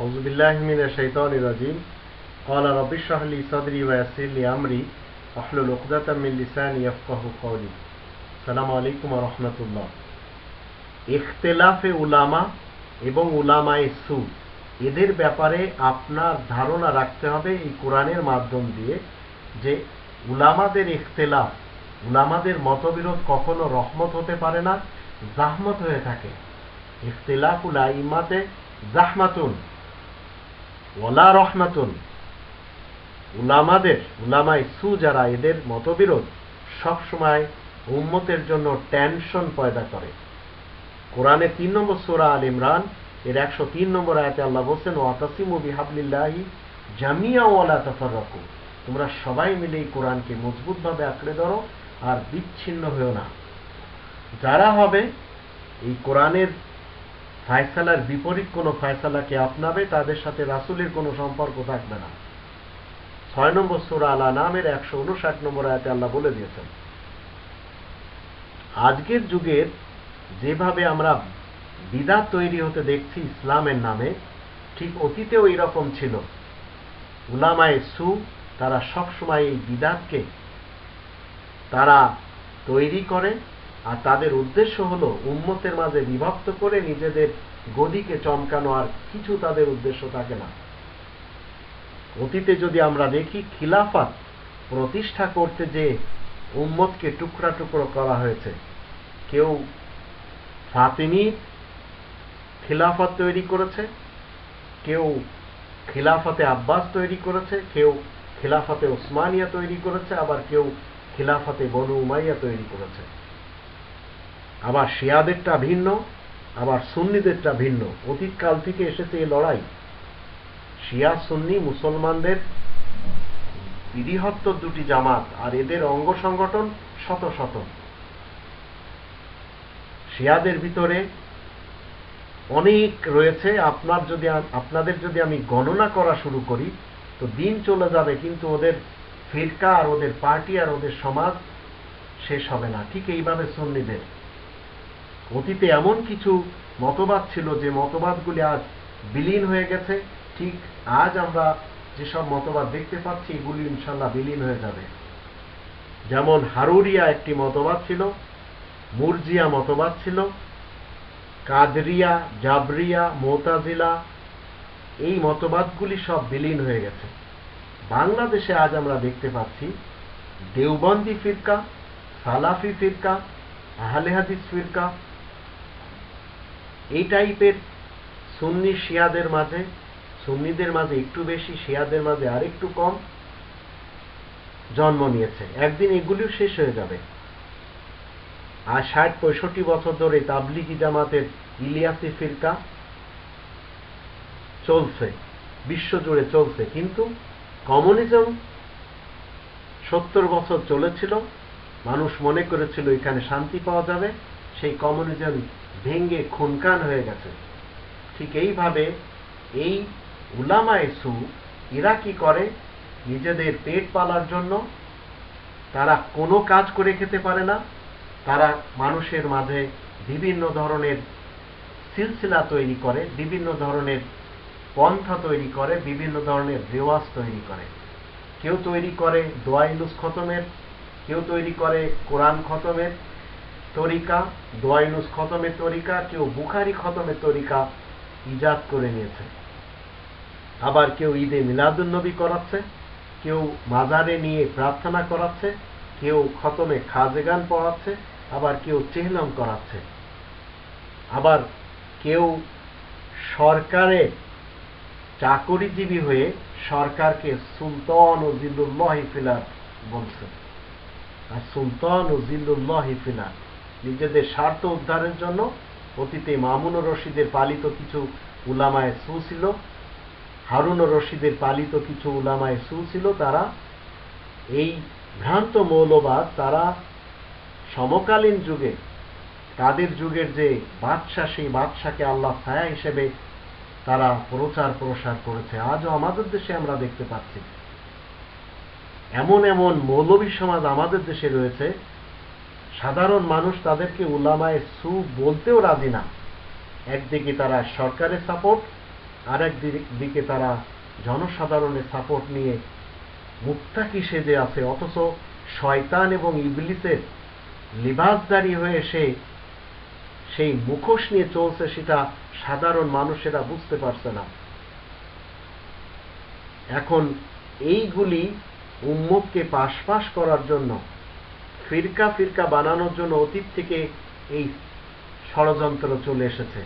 أعوذ بالله من الشيطان الرجيم قال رب اشرح لي صدري ويسر لي أمري واحلل عقدة من لساني يفقه قولي السلام عليكم ورحمة الله ইখতিলাফে উলামা এবং উলামায়ে সু এদের ব্যাপারে আপনার ধারণা রাখতে হবে এই কোরআনের মাধ্যম দিয়ে যে উলামাদের ইখতিলাফ উলামাদের মতবিরোধ কখনো রহমত হতে পারে না জাহমত হয়ে থাকে ইখতিলাফুল আইমাতে জাহমাতুন ওলা রহমাতুন। উলামাদের উলামাই সু যারা এদের মতবিরোধ সবসময় উম্মতের জন্য টেনশন পয়দা করে। কোরআনে তিন নম্বর সোরা আল ইমরান, এর একশো তিন নম্বর আয়াতে আল্লাহ বলছেন, ওয়াতাসিমু বিহাবলিল্লাহি জামিয়া ওয়ালা তাফাররাকু। তোমরা সবাই মিলে এই কোরআনকে মজবুতভাবে আঁকড়ে ধরো আর বিচ্ছিন্ন হয়েও না। যারা হবে এই কোরআনের ফায়সালার বিপরীত কোনো ফায়সালাকে আপনাবে? তাদের সাথে রাসুলের কোনো সম্পর্ক থাকবে না। ছয় নম্বর সুরা আলা নামের একশো উনষাট নম্বর আয়াতে আল্লাহ বলে দিয়েছেন, আজকের যুগের যেভাবে আমরা বিদাত তৈরি হতে দেখছি ইসলামের নামে, ঠিক অতীতেও এরকম ছিল। উলামায় সু, তারা সবসময় এই বিদাতকে তারা তৈরি করে আর তাদের উদ্দেশ্য হলো উম্মতের মাঝে বিভক্ত করে নিজেদের গদিকে চমকানো আর কিছু তাদের উদ্দেশ্য থাকে না। অতীতে যদি আমরা দেখি খিলাফাত প্রতিষ্ঠা করতে যে উম্মতকে টুকরা টুকরো করা হয়েছে, কেউ ফাতিমি খিলাফত তৈরি করেছে, কেউ খিলাফতে আব্বাস তৈরি করেছে, কেউ খিলাফতে ওসমানিয়া তৈরি করেছে, আবার কেউ খিলাফতে বনু উমাইয়া তৈরি করেছে। আবার শিয়াদেরটা ভিন্ন, আবার সুন্নিদেরটা ভিন্ন। অতীতকাল থেকে এসেছে এই লড়াই। শিয়া, সুন্নি, মুসলমানদের বৃহত্তর দুটি জামাত আর এদের অঙ্গ সংগঠন শত শত। শিয়াদের ভিতরে অনেক রয়েছে। আপনার যদি আপনাদের যদি আমি গণনা করা শুরু করি, তো দিন চলে যাবে, কিন্তু ওদের ফিরকা আর ওদের পার্টি আর ওদের সমাজ শেষ হবে না। ঠিক এইভাবে সুন্নিদের। অতীতে এমন কিছু মতবাদ ছিল যে মতবাদগুলি আজ বিলীন হয়ে গেছে। ঠিক আজ আমরা যেসব মতবাদ দেখতে পাচ্ছি, এগুলি ইনশাল্লাহ বিলীন হয়ে যাবে। যেমন হারুরিয়া একটি মতবাদ ছিল, মুরজিয়া মতবাদ ছিল, কাদরিয়া, জাবরিয়া, মোতাজিলা, এই মতবাদগুলি সব বিলীন হয়ে গেছে। বাংলাদেশে আজ আমরা দেখতে পাচ্ছি দেওবন্দি ফিরকা, সালাফি ফিরকা, আহলে হাদিস ফিরকা এই টাইপের সুন্নি শিয়াদের মাঝে, সুন্নিদের মাঝে একটু বেশি, শিয়াদের মাঝে আরেকটু কম জন্ম নিয়েছে। একদিন এগুলিও শেষ হয়ে যাবে। আর ষাট, পঁয়ষট্টি বছর ধরে তাবলিগি জামাতের ইলিয়াসি ফিরকা চলছে বিশ্বজুড়ে চলছে। কিন্তু কমিউনিজম সত্তর বছর চলেছিল, মানুষ মনে করেছিল এখানে শান্তি পাওয়া যাবে, সেই কমিউনিজম ভেঙ্গে খুনকান হয়ে গেছে। ঠিক এইভাবে এই উলামায় সু এরা কি করে নিজেদের পেট পালার জন্য। তারা কোনো কাজ করে খেতে পারে না। তারা মানুষের মাঝে বিভিন্ন ধরনের সিলসিলা তৈরি করে, বিভিন্ন ধরনের পন্থা তৈরি করে, বিভিন্ন ধরনের রেওয়াজ তৈরি করে। কেউ তৈরি করে দোয়াইনুস খতমের, কেউ তৈরি করে কোরআন খতমের তরিকা, দোয়াইনুস খতমের তরিকা, কেউ বুখারি খতমের তরিকা ইজাদ করে নিয়েছে। আবার কেউ ঈদে মিলাদুন্নবী করাচ্ছে, কেউ মাজারে নিয়ে প্রার্থনা করাচ্ছে, কেউ খতমে খাজেগান পড়াচ্ছে, আবার কেউ চেহলম করাচ্ছে। আবার কেউ সরকারে চাকরিজীবী হয়ে সরকারকে সুলতান ও জিল্লুল্লাহ ফিলার বলছে। আর সুলতান ও জিল্লুল্লাহ ফিলার নিজেদের স্বার্থ উদ্ধারের জন্য অতীতে মামুন রশিদের পালিত কিছু উলামায় সু ছিল। হারুন রশিদের পালিত কিছু উলামায় সু ছিল। তারা এই ভ্রান্ত মৌলবাদ, তারা সমকালীন যুগে, তাদের যুগের যে বাদশাহ, সেই বাদশাকে আল্লাহ ছায়া হিসেবে তারা প্রচার প্রসার করেছে। আজও আমাদের দেশে আমরা দেখতে পাচ্ছি। এমন এমন মৌলবী সমাজ আমাদের দেশে রয়েছে সাধারণ মানুষ তাদেরকে উলামায় সু বলতেও রাজি না। একদিকে তারা সরকারের সাপোর্ট আর এক দিকে তারা জনসাধারণের সাপোর্ট নিয়ে মুক্তাকি সেজে আছে, অথচ শয়তান এবং ইবলিসের লিবাসদারি হয়ে সে, সেই মুখোশ নিয়ে চলছে সেটা সাধারণ মানুষেরা বুঝতে পারছে না। এখন এইগুলি উম্মতকে পাশ করার জন্য ফিরকা ফিরকা বানানোর জন্য অতীত থেকে এই ষড়যন্ত্র চলে এসেছে।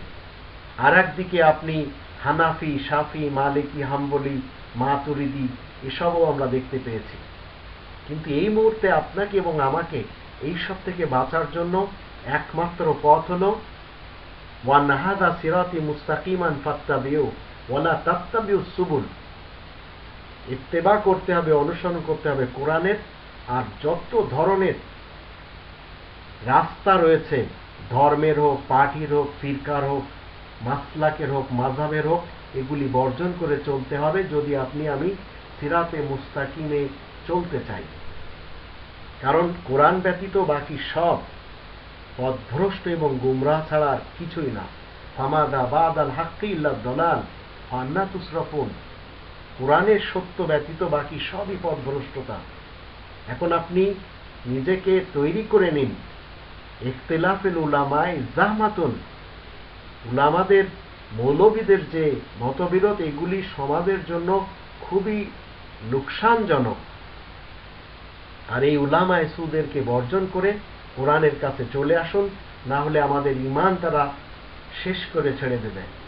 আর একদিকে আপনি হানাফি সাফি মালিকি, হাম্বলি, মাতুরিদি এসবও আমরা দেখতে পেয়েছি। কিন্তু এই মুহূর্তে আপনাকে এবং আমাকে এইসব থেকে বাঁচার জন্য একমাত্র পথ হল, ওয়ানাহাদা সিরাতি মুস্তাকিমান ফাত্তাবিউ, ওয়ালা তাত্তাবিউ সুবুল। ইত্তেবা করতে হবে, অনুসরণ করতে হবে কোরআনের আর যত ধরনের রাস্তা রয়েছে। ধর্মের হোক, পার্টির হোক, ফিরকার হোক, মাসলাকের হোক মাঝাবের হোক, এগুলি বর্জন করে চলতে হবে যদি আপনি আমি সিরাতে মুস্তাকিমে চলতে চাই। কারণ কোরআন ব্যতীত বাকি সব পথভ্রষ্ট এবং গুমরাহ ছাড়া কিছুই না। ফামাদা বাদ আল হাক্কি ইল্লা দলাল ফান্না তুসরফুন কোরআনের সত্য ব্যতীত বাকি সবই পথভ্রষ্টতা। এখন আপনি নিজেকে তৈরি করে নিন। ইখতিলাফেল উলামায় জাহমাতুন। উলামাদের মৌলবীদের যে মতবিরোধ, এগুলি সমাজের জন্য খুবই লোকসানজনক। আর এই উলামা সুদেরকে বর্জন করে কোরআনের কাছে চলে আসুন, না হলে আমাদের ইমান তারা শেষ করে ছেড়ে দেবে।